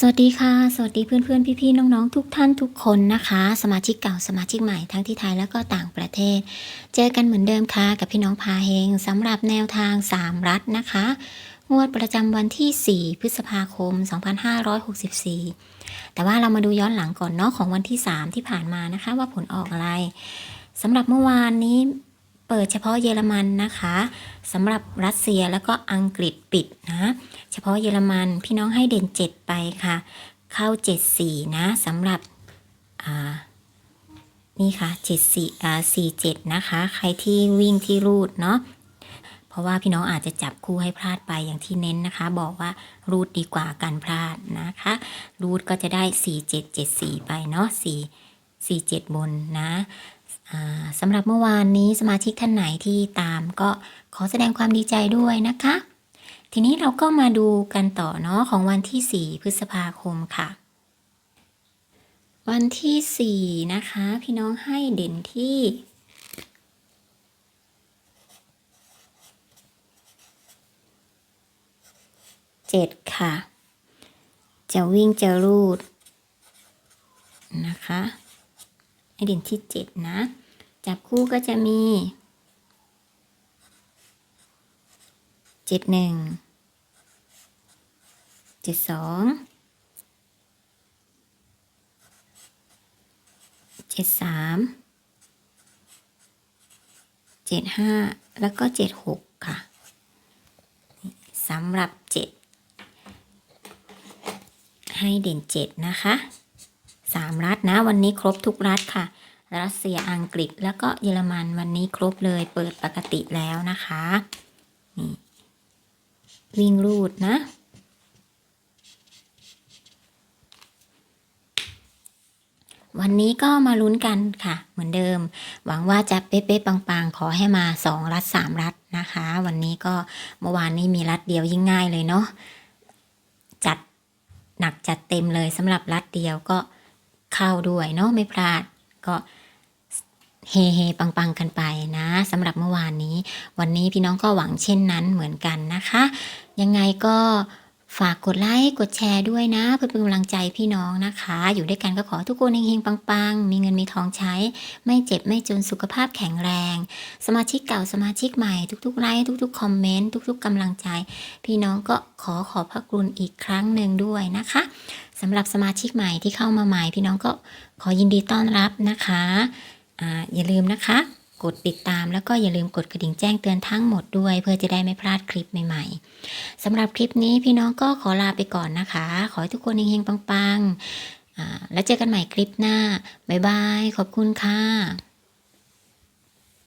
สวัสดีค่ะ สวัสดีเพื่อนๆพี่ๆน้องๆ ทุกท่านทุกคนนะคะ สมาชิกเก่าสมาชิกใหม่ทั้งที่ไทยแล้วก็ต่างประเทศ เจอกันเหมือนเดิมค่ะ กับพี่น้องพาเฮงสำหรับแนวทาง 3 รัฐนะคะ งวดประจำวันที่ 4 พฤษภาคม 2564 แต่ว่าเรามาดูย้อนหลังก่อนเนาะของวันที่ 3 ที่ผ่านมานะคะ ว่าผลออกอะไรสำหรับเมื่อวานนี้ เปิดเฉพาะเยอรมันนะคะสำหรับรัสเซียแล้วก็อังกฤษปิดนะ เฉพาะเยอรมันพี่น้องให้เด่น 7 ไปค่ะ เข้า 7 4 นะสำหรับนี่ค่ะ7 4อ่า4 7 นะคะ ใครที่วิ่งที่รูดเนาะเพราะว่าพี่น้องอาจจะจับคู่ให้พลาดไปอย่างที่เน้นนะคะ บอกว่ารูดดีกว่ากันพลาดนะคะ รูดก็จะได้ 4 7 7 4 ไปเนาะ4 4 7 บนนะ สำหรับเมื่อวานนี้สมาชิกท่านไหนที่ตามก็ขอแสดงความดีใจด้วยนะคะ ทีนี้เราก็มาดูกันต่อเนาะของวันที่ 4 พฤษภาคมค่ะ วันที่ 4 นะคะ พี่น้องให้เด่นที่7ค่ะ จะวิ่งจะรูดนะคะให้เด่นที่7นะ จับคู่ก็จะมีเจ็ดหนึ่งเจ็ดสองเจ็ดสามเจ็ดห้าแล้วก็เจ็ดหกค่ะสำหรับเจ็ดให้เด่นเจ็ดนะคะสามรัฐนะวันนี้ครบทุกรัฐค่ะ รัสเซียอังกฤษแล้วก็เยอรมันวันนี้ครบเลยเปิดปกติแล้วนะคะนี่วิ่งรูดนะ วันนี้ก็มาลุ้นกันค่ะ เหมือนเดิม หวังว่าจะเป๊ะๆปังๆ ขอให้มา 2 รัฐ 3 รัฐนะคะ วันนี้ก็เมื่อวานนี้มีรัฐเดียวยิ่งง่ายเลยเนาะจัดหนักจัดเต็มเลยสำหรับรัฐเดียวก็เข้าด้วยเนาะไม่พลาดก็ เฮเฮปังปังๆกันไปนะสำหรับเมื่อวานนี้ วันนี้พี่น้องก็หวังเช่นนั้นเหมือนกันนะคะ ยังไงก็ฝากกดไลค์กดแชร์ด้วยนะ เพื่อเป็นกำลังใจพี่น้องนะคะ อยู่ด้วยกันก็ขอทุกคนเฮงๆปังๆ มีเงินมีทองใช้ ไม่เจ็บไม่จนสุขภาพแข็งแรง สมาชิกเก่าสมาชิกใหม่ทุกๆไลค์ทุกๆคอมเมนต์ทุก ๆกำลังใจ พี่น้องก็ขอขอบพระคุณอีกครั้งหนึ่งด้วยนะคะสำหรับสมาชิกใหม่ที่เข้ามาใหม่ พี่น้องก็ขอยินดีต้อนรับนะคะ อย่าลืมนะคะ กดติดตามแล้วก็อย่าลืมกดกระดิ่งแจ้งเตือนทั้งหมดด้วย เพื่อจะได้ไม่พลาดคลิปใหม่ๆสำหรับคลิปนี้พี่น้องก็ขอลาไปก่อนนะคะ ขอให้ทุกคนเฮงๆปังๆแล้วเจอกันใหม่คลิปหน้าบ๊ายบายขอบคุณค่ะ